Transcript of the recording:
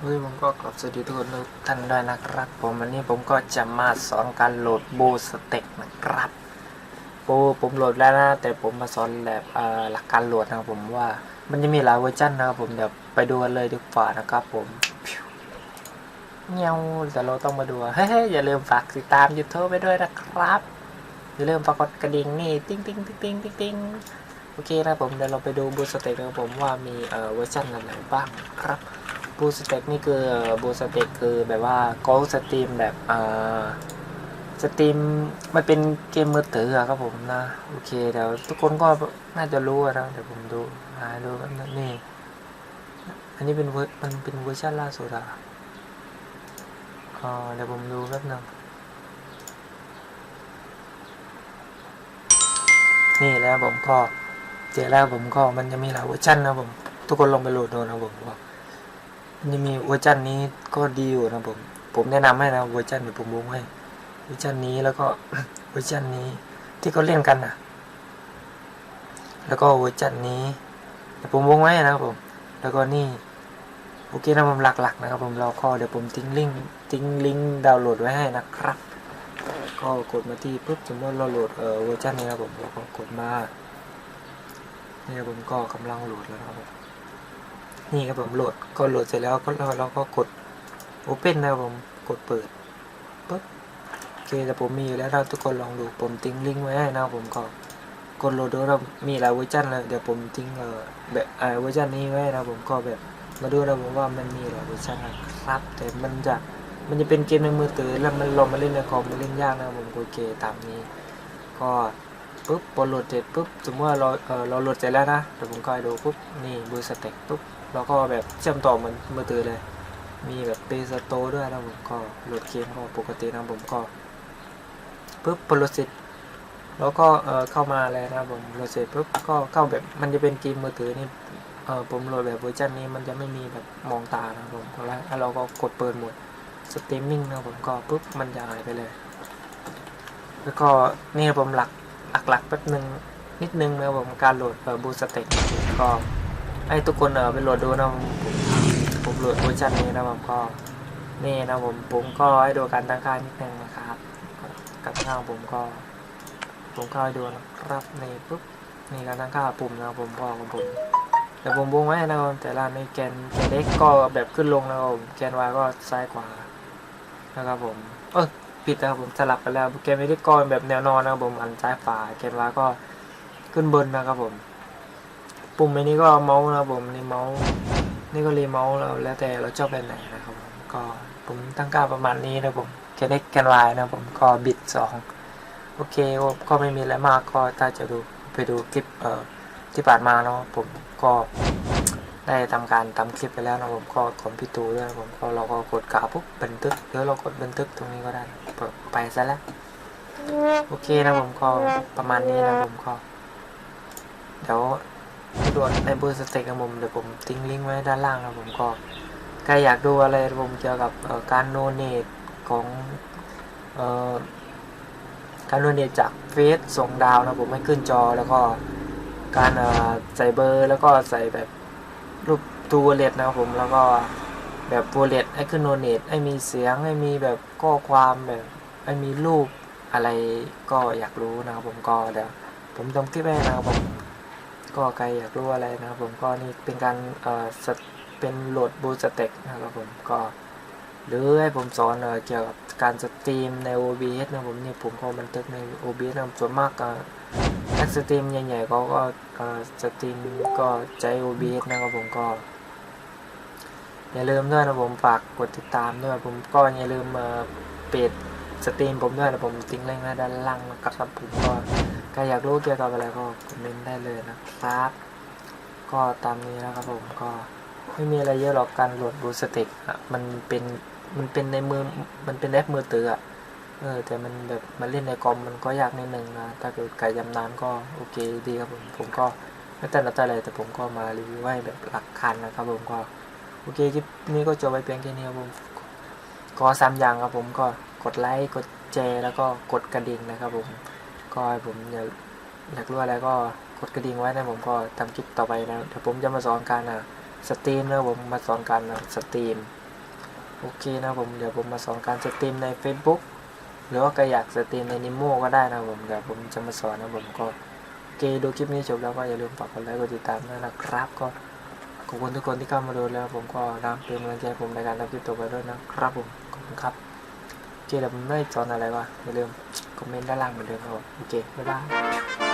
เฮ้ยผมก็กลับสวัสดีทุกคนท่านด้วยนะครับผมวันนี้ผมก็จะมาสอนการโหลดโบสเต็กนะครับโบผมโหลดแล้วนะ แต่ผมมาสอนแบบหลักการโหลดนะผมว่ามันจะมีหลายเวอร์ชันนะครับผมเดี๋ยวไปดูกันเลยดีกว่านะครับผมเงี้ยวแต่เราต้องมาดูเฮ้ยอย่าลืมฝากติดตามยูทูบไปด้วยนะครับ อย่าลืมฝากกดกระดิ่งนี่ติ้งติ้งติ้งติ้งติ้งติ้งโอเคนะผมเดี๋ยวเราไปดูบูสเต็กนะครับผมว่ามีเอ่อเวอร์ชันอะไรบ้างครับ บูสเต็กนี่คือบูสเต็กคือแบบว่าเขาสตรีมแบบอ่อสตรีมมันเป็นเกมมือถืออะครับผมนะ โอเคเดี๋ยวทุกคนก็น่าจะรู้อะนะเดี๋ยวผมดูหาดูกันนี่ อันนี้เป็นเวอร์มันเป็นเวอร์ชันล่าสุดอะอ๋อเดี๋ยวผมดูแป๊บนึงนี่แล้วผมก็เจอแล้วผมก็มันจะมีหลายเวอร์ชันนะผม ทุกคนลองไปโหลดดูนะผมว่ามั นจะมีเวอร์ชันนี้ก็ดีอยู่นะผม ผมแนะนำให้นะเวอร์ชันเดี๋ยวผมวงให้เวอร์ชันนี้แล้วก็เวอร์ชันนี้ที่เขาเล่นกันนะแล้วก็เวอร์ชันนี้เดี๋ยวผมวงไว้นะครับผม แล้วก็นี่โอเคนะผมหลักๆนะครับผมเราก็เดี๋ยวผมทิ้งลิงก์ทิ้งลิงก์ดาวน์โหลดไว้ให้นะครับ ก็กดมาที่ปุ๊บสมมติเราโหลดเอ่อเวอร์ชันนี้นะผมเราก็กดมานี่ผมก็กำลังโหลดแล้วนะครับผม นี่ครับผมโหลดก็โหลดเสร็จแล้วก็เราเราก็กด Open นะครับผมกดเปิดปุ๊บโอเคแต่ผมมีอยู่แล้วนะทุกคนลองดูผมทิ้งลิงก์ไว้ให้นะผมก็กดโหลดดูเรามีหลายเวอร์ชันเลยเดี๋ยวผมทิ้งเอ่อแบบเอ่อเวอร์ชันนี้ไว้นะผมก็แบบมาดูนะผมว่ามันมีหลายเวอร์ชันนะครับ แต่มันจะมันจะเป็นเกมในมือถือแล้วมันลงมาเล่นในคอมมันเล่นยากนะผมโอเคตามนี้ ก็ปุ๊บพอโหลดเสร็จปุ๊บสมมติว่าเราเออเราโหลดเสร็จแล้วนะเดี๋ยวผมก็ดูปุ๊บนี่บูสเต็กปุ๊บ แล้วก็แบบเชื่อมต่อเหมือนมือถือเลย มีแบบเปสโตด้วยนะผมก็โหลดเกมก็ปกตินะผมก็ปุ๊บโหลดเสร็จแล้วก็เออเข้ามาเลยนะผมโหลดเสร็จปุ๊บก็เข้าแบบมันจะเป็นเกมมือถือนี่เออผมโหลดแบบเวอร์ชันนี้มันจะไม่มีแบบมองตานะผมแล้วเราก็กดเปิดหมดสตรีมมิ่งนะผมก็ปุ๊บมันจะหายไปเลย แล้วก็นี่ผมหลักหลักแป๊บนึงนิดนึงนะผมการโหลดเออบูสเต็กก็ ให้ทุกคนเออไปโหลดดูนะผมผมโหลดเวอร์ชันนี้นะผมก็นี่นะผมผมก็ให้ดูการตั้งค่านิดนึงนะครับการตั้าของผมก็ผมก็ให้ดูนะครับนี่ปุ๊บนี่การตั้งค่าปุ่มนะผมพอของผมแต่ผมวงไว้นะครับแต่ละในแกนแกนเล็กก็แบบขึ้นลงนะครับผมแกน Y ก็ซ้ายขวานะครับผมเออผิดนะครับผมสลับไปแล้วแกนเล็กก็แบบแนวนอนนะครับผมอันซ้ายขวาแกน Y ก็ขึ้นบนนะครับผม ปุ่มอันนี้ก็เมาส์นะผมนี่เมาส์นี่ก็รีเมาส์แล้วแล้วแต่เราชอบแบบไหนนะครับผมก็ผมตั้งค่าประมาณนี้นะผมแค่ได้แกนวายนะผมก็บิดสองโอเคก็ไม่มีอะไรมากก็ถ้าจะดูไปดูคลิปเอ่อที่ผ่านมาเนาะผมก็ได้ทำการทำคลิปไปแล้วนะผมก็ขอพี่ตูด้วยผมก็เราก็กดกาปุ๊บบันทึกหรือเรากดบันทึกตรงนี้ก็ได้ไปซะแล้วโอเคนะผมก็ประมาณนี้นะผมก็เดี๋ยว ด่วนในเบอร์สเต็กนะผมเดี๋ยวผมทิ้งลิงก์ไว้ด้านล่างนะผมก็ใครอยากดูอะไรผมเกี่ยวกับการโนเนตของออการโนเนตจากเฟซส่งดาวนะผมให้ขึ้นจอแล้วก็การใส่เบอร์แล้วก็ใส่แบบรูปตัวเลตนะครับผมแล้วก็แบบตัวเลตให้ขึ้นโนเนตให้มีเสียงให้มีแบบข้อความแบบให้มีรูปอะไรก็อยากรู้นะครับผมก็เดี๋ยวผมทำคลิปให้นะครับผม ก็ใครอยากรู้อะไรนะครับผมก็นี่เป็นการเอ่อเป็นโหลดบูสเต็กนะครับผมก็หรือให้ผมสอนเอเกี่ยวกับการสตรีมใน OBS นะผมนี่ผมก็บันทึกใน OBS นะส่วนมากเอ่อนักสตรีมใหญ่ๆเขาก็สตรีมก็ใช้ OBS นะครับผมก็ อย่าลืมด้วยนะผมฝากกดติดตามด้วยผมก็อย่าลืมเอ่อปิดสตรีมผมด้วยนะผมทิ้งลิงก์ไว้ด้านล่างนะครับผมก็ ครอยากรู้เกี่ยวกับอะไรก็คอมเมนต์ได้เลยนะครับ ก็ตามนี้นะครับผมก็ไม่มีอะไรเยอะหรอกการโหลดบูสติกอะมันเป็นมันเป็นในมือมันเป็นแอปมือถืออะเออแต่มันแบบมาเล่นในคอมมันก็ยากนิดนึงนะถ้าเกิดใครยำนานก็โอเคดีครับผมผมก็ไม่แต่ละแต่อะไรแต่ผมก็มารีวิวให้แบบหลักคันนะครับผมก็โอเคคลิปนี้ก็จบไปเพียงแค่นี้ครับผมก็สามอย่างครับผมก็กดไลค์กดแชร์แล้วก็กดกระดิ่งนะครับผม ก็ให้ผมอยากอยากรู้อะไรก็กดกระดิ่งไว้นะผมก็ทำคลิปต่อไปนะเดี๋ยวผมจะมาสอนการอะสตรีมนะผมมาสอนการอะสตรีมโอเคนะผมเดี๋ยวผมมาสอนการสตรีมใน Facebook หรือว่าใครอยากสตรีมในนิโมก็ได้นะผมเดี๋ยวผมจะมาสอนนะผมก็โอเคดูคลิปนี้จบแล้วก็อย่าลืมฝากกดไลค์กดติดตามด้วยนะครับ ก็ขอบคุณทุกคนที่เข้ามาดูแล้วผมก็รักเป็นกำลังใจผมในการทำคลิปต่อไปด้วยนะครับผมขอบคุณครับ จอเคเดี๋ยวผมไม่สอนอะไรวะอย่าลืมคอมเมนต์ด้านล่างเหมือนเดิมครับโอเคบ๊ายบาย